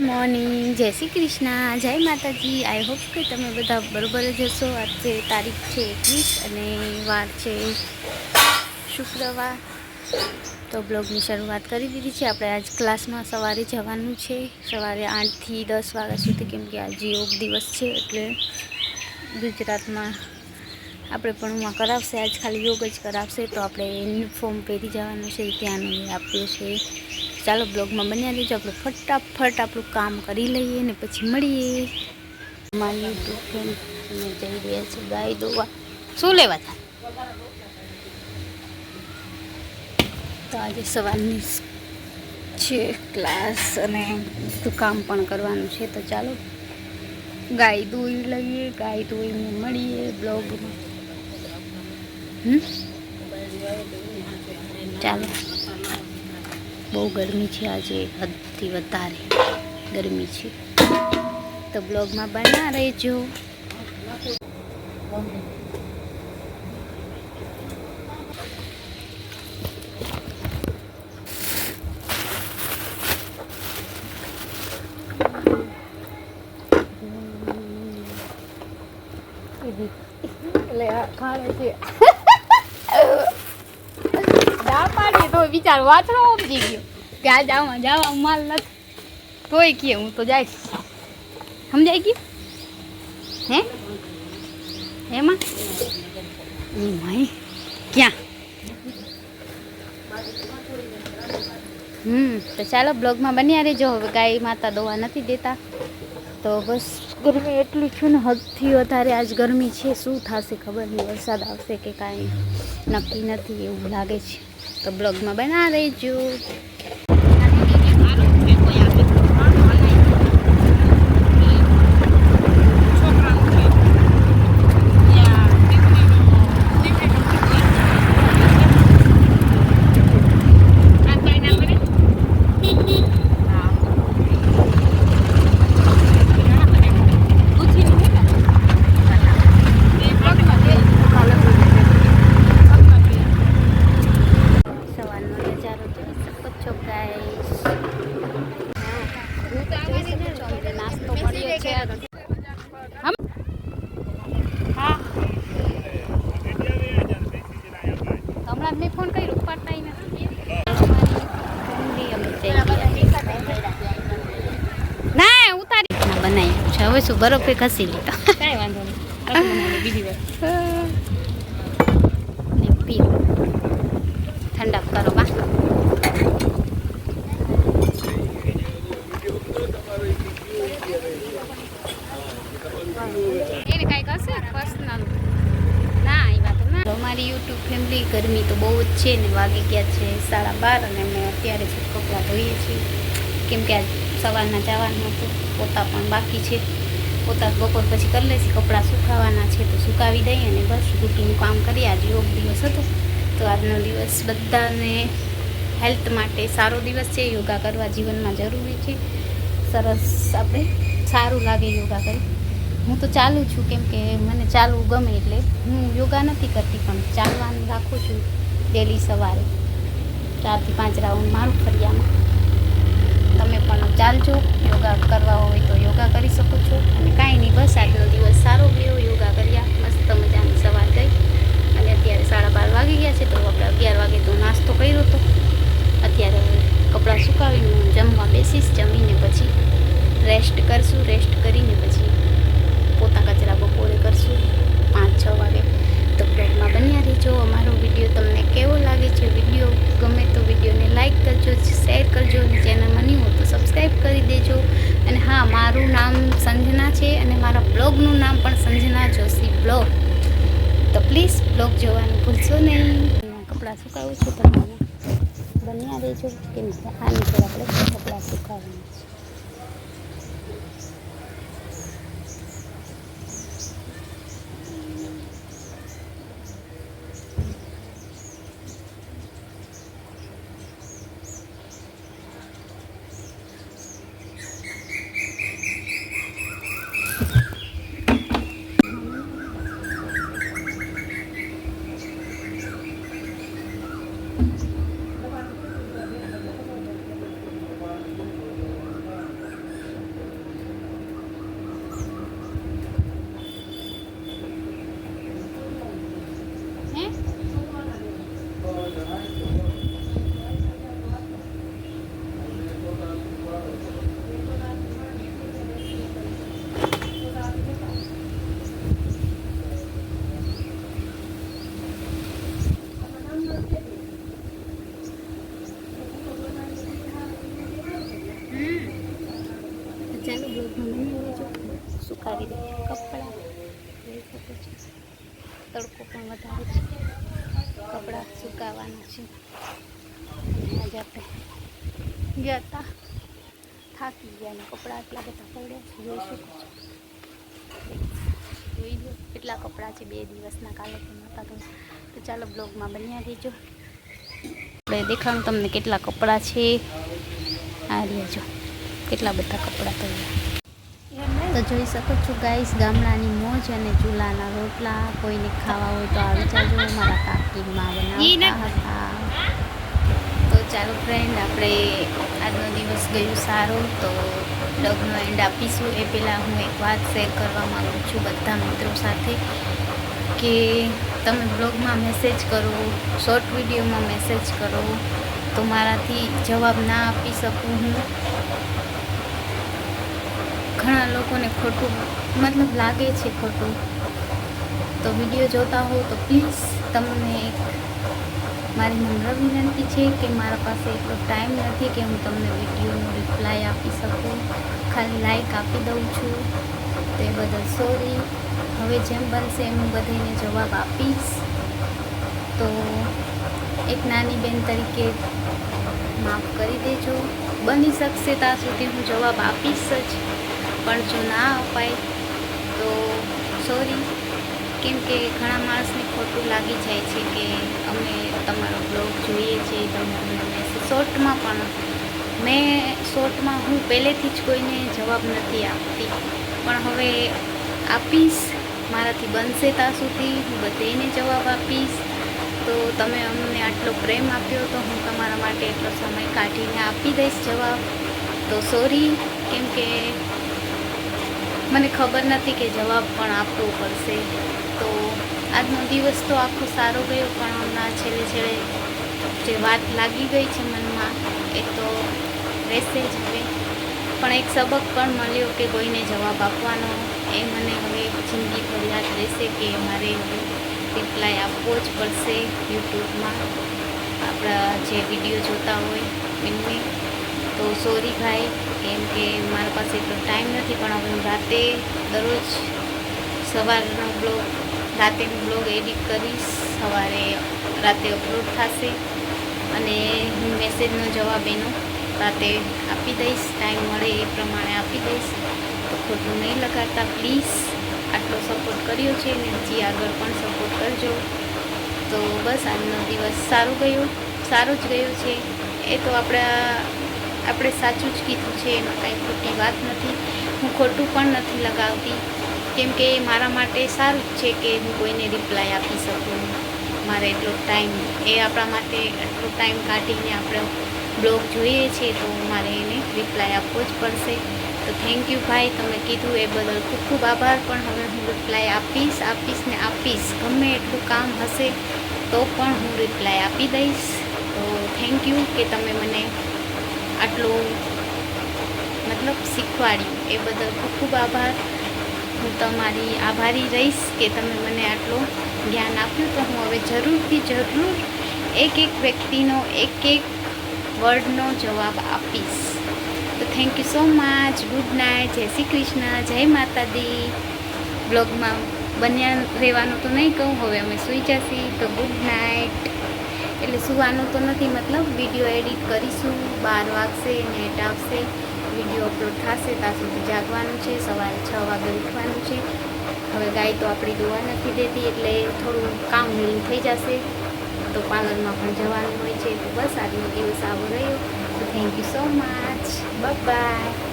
Morning. જય શ્રી કૃષ્ણ. જય માતાજી. આઈ હોપ કે તમે બધા બરોબર જ હશો. આજે તારીખ છે એકવીસ અને વાર છે શુક્રવાર. તો બ્લોગની શરૂઆત કરી દીધી છે. આપણે આજ ક્લાસમાં સવારે જવાનું છે. સવારે આઠથી દસ વાગ્યા સુધી, કેમ કે આજે યોગ દિવસ છે, એટલે ગુજરાતમાં આપણે પણ ઉમાં કરાવશે. આજ ખાલી યોગ જ કરાવશે. તો આપણે યુનિફોર્મ પહેરી જવાનું છે. ત્યાંનું એ આપ્યું છે. ચાલો બ્લોગમાં બન્યા રહીજો. આપણે ફટાફટ આપણું કામ કરી લઈએ ને પછી મળીએ. મારી યુટ્યુબ જઈ રહ્યા છે ગાય દોવા. શું લેવા હતા? તો આજે સવારની છે ક્લાસ અને બધું કામ પણ કરવાનું છે. તો ચાલો ગાય દોઈ લઈએ, ગાય દોઈને મળીએ બ્લોગમાં. ચાલો. બહુ ગરમી છે આજે, હદથી વધારે ગરમી છે. તો બ્લોગમાં બના રહેજો. આ ખાણે છે ના તો વિચાર વાછરો ઉપજી ગયો. કે આ જાવા જાવા માલ નથી. તોય કે હું તો જઈશ. સમજાય ગયું? હે? એમાં? એ માય. ક્યાં? હમ, તો ચાલો, બ્લોગમાં બન્યા રહેજો. હવે ગાય માતા દોવા નથી દેતા. તો બસ. ગરમી એટલી છે ને, હદથી વધારે આજ ગરમી છે. શું થશે ખબર નહીં, વરસાદ આવશે કે કાંઈ નક્કી નથી, એવું લાગે છે. તો બ્લોગમાં બના રહેજો સવારનો નજારો જોઈ શકો છો ગાઈસ નાસ્તો મળ્યો છે. હમણાં મેં ફોન કર્યો ઉપાડતા ના ઉતારી. ના બનાવી છે. હવે શું બરફ ખસી લીધો. કાંઈ વાંધો નહીં. બીજી વાર. ઠંડા ઠંડક કરો બા. ના એ વાત ના. અમારી યુટ્યુબ ફેમિલી ગરમી તો બહુ જ છે ને, વાગી ગયા છે સાડા બાર અને અમે અત્યારે જ કપડાં ધોઈએ છીએ. કેમ કે આજ સવારના જવાનું હતું, પોતા પણ બાકી છે. પોતા બપોર પછી કરી લેશે કપડાં સુકાવાના છે તો સુકાવી દઈએ અને બસ રૂટીનું કામ કરીએ. આજે યોગ દિવસ હતો, તો આજનો દિવસ બધાને હેલ્થ માટે સારો દિવસ છે. યોગા કરવા જીવનમાં જરૂરી છે. સરસ આપણે સારું લાગે યોગા કરી. હું તો ચાલું છું, કેમ કે મને ચાલવું ગમે એટલે. હું યોગા નથી કરતી, પણ ચાલવાનું રાખું છું ડેલી સવારે. ચારથી પાંચ રાઉન્ડ મારું ફરિયામાં તમે પણ ચાલજો, યોગા કરવા હોય તો યોગા કરી શકો છો. અને કાંઈ નહીં, બસ આજનો દિવસ સારો ગયો, યોગા કર્યા, મસ્ત મજાની સવાર ગઈ. અને અત્યારે સાડા બાર વાગી ગયા છે, તો આપણે અગિયાર વાગે તો નાસ્તો કર્યો હતો અત્યારે કપડાં સુકાવીને હું જમવા બેસીશ, જમીને પછી રેસ્ટ કરશું રેસ્ટ કરીને પછી પોતા કચરા બપોરે કરશું પાંચ છ વાગે. તો બ્લોગમાં બન્યા રહેજો. અમારો વીડિયો તમને કેવો લાગે છે, વીડિયો ગમે તો વિડીયોને લાઈક કરજો, શેર કરજો અને ચેનલમાં નહીં હો તો સબસ્ક્રાઈબ કરી દેજો. અને હા, મારું નામ સંજના છે અને મારા બ્લોગનું નામ પણ સંજના જોશી બ્લોગ. તો પ્લીઝ બ્લોગ જોવાનું ભૂલશો નહીં. કપડાં સુકાવું છું તમારે બન્યા રહેજો. કેમ કે આની પર આપણે કપડાં સુકાવવાના છે. કરી દઈએ કપડાં. લઈ શકો છો તડકો પણ વધારે છે. કપડાં સુકાવાના છે. આજે આપણે ગયા હતા થાકી ગયા અને કપડાં એટલા બધા પડ્યા છે. જોઈ શકો છો. જોઈ લો કેટલા કપડાં છે બે દિવસના કાલે પણ નહોતા તો. તો ચાલો બ્લોગમાં બન્યા રહેજો. આપણે દેખાડું તમને કેટલા કપડાં છે. આ રહ્યા જો. કેટલા બધા કપડાં તો તો જોઈ શકો છો ગાઈસ ગામડાની મોજ અને ચૂલાના રોટલા. કોઈને ખાવા હોય તો આવી જાજો મારા કાકીમાં બનાવતા હતા. તો ચાલો ફ્રેન્ડ આપણે આજનો દિવસ ગયું સારું. તો બ્લોગનો એન્ડ આપીશું. એ પહેલાં હું એક વાત શેર કરવા માગું છું બધા મિત્રો સાથે કે તમે બ્લોગમાં મેસેજ કરો શોર્ટ વિડીયોમાં મેસેજ કરો તો મારાથી જવાબ ના આપી શકું હું. ઘણા લોકોને ખોટું મતલબ લાગે છે ખોટું. તો વીડિયો જોતા હો તો પ્લીઝ તમને મારી નમ્ર વિનંતી છે કે મારા પાસે એટલો ટાઈમ નથી કે હું તમને વિડીયોનો રિપ્લાય આપી શકું. ખાલી લાઈક આપી દઉં છું. તો બદલ સોરી હવે જેમ બનશે એમ હું બધાને જવાબ આપીશ. તો એક નાની બેન તરીકે માફ કરી દેજો. બની શકશે ત્યાં સુધી હું જવાબ આપીશ જ. પણ જો ના અપાય, તો સોરી કેમ કે ઘણા માણસને ખોટું લાગી જાય છે કે અમે તમારો બ્લોગ જોઈએ છીએ તમે અમને મેસેજ શોર્ટમાં પણ. મેં શોર્ટમાં હું પહેલેથી જ કોઈને જવાબ નથી આપતી. પણ હવે આપીશ, મારાથી બનશે ત્યાં સુધી. હું બધેને જવાબ આપીશ. તો તમે અમને આટલો પ્રેમ આપ્યો તો હું તમારા માટે એટલો સમય કાઢીને આપી દઈશ જવાબ. તો સોરી કેમ કે મને ખબર નથી કે જવાબ પણ આપવો પડશે. તો આજનો દિવસ તો આખો સારો ગયો, પણ હમણાં છેલ્લે છેલ્લે જે વાત લાગી ગઈ છે મનમાં, એ તો રહેશે જ હવે. પણ એક સબક પણ મળ્યો કે કોઈને જવાબ આપવાનો. એ મને હવે જિંદગીભર યાદ રહેશે કે મારે હવે રિપ્લાય આપવો જ પડશે યુટ્યુબમાં. આપણા જે વીડિયો જોતા હોય, એમને. તો સોરી ભાઈ, કેમ કે મારા પાસે એટલો ટાઈમ નથી, પણ હું રાતે દરરોજ સવારનો બ્લોગ રાતેનો બ્લોગ એડિટ કરીશ, સવારે રાતે અપલોડ થશે અને હું મેસેજનો જવાબ એનો રાતે આપી દઈશ ટાઈમ મળે એ પ્રમાણે આપી દઈશ. તો ખોટું નહીં લગાડતા પ્લીઝ આટલો સપોર્ટ કર્યો છે ને હજી આગળ પણ સપોર્ટ કરજો. તો બસ, આજનો દિવસ સારો ગયો, સારો જ ગયો છે. એ તો આપણા આપણે સાચું જ કીધું છે એમાં કાંઈ ખોટી વાત નથી. હું ખોટું પણ નથી લગાવતી. કેમ કે એ મારા માટે સારું જ છે કે હું કોઈને રિપ્લાય આપી શકું. મારે એટલો ટાઈમ એ આપણા માટે એટલો ટાઈમ કાઢીને આપણે બ્લોગ જોઈએ છીએ તો મારે એને રિપ્લાય આપવો જ પડશે. તો થેન્ક યુ ભાઈ, તમે કીધું એ બદલ ખૂબ ખૂબ આભાર. પણ હવે હું રિપ્લાય આપીશ આપીશ ને આપીશ. ગમે એટલું કામ હશે તો પણ હું રિપ્લાય આપી દઈશ. તો થેન્ક યુ કે તમે મને આટલું મતલબ શીખવાડ્યું એ બદલ ખૂબ ખૂબ આભાર. હું તમારી આભારી રહીશ કે તમે મને આટલું જ્ઞાન આપ્યું. તો હું હવે જરૂરથી જરૂર એક એક વ્યક્તિનો એક એક વર્ડનો જવાબ આપીશ. તો thank you so much good night Jai Shri Krishna. જય માતા દી બ્લોગમાં બન્યા રહેવાનું તો નહીં કહું. હવે અમે સૂઈ જશી. તો ગુડ નાઇટ એટલે સુવાનું તો નથી, મતલબ વીડિયો એડિટ કરીશું, બાર વાગશે નેટ આવશે વીડિયો અપલોડ થશે, ત્યાં સુધી જાગવાનું છે, સવારે છ વાગે ઉઠવાનું છે. હવે ગાય તો આપણી દોવા નથી દેતી, એટલે થોડું કામ હેલું થઈ જશે. તો પાર્લરમાં પણ જવાનું હોય છે, તો બસ આજનો દિવસ આવો રહ્યો. તો thank you so much bye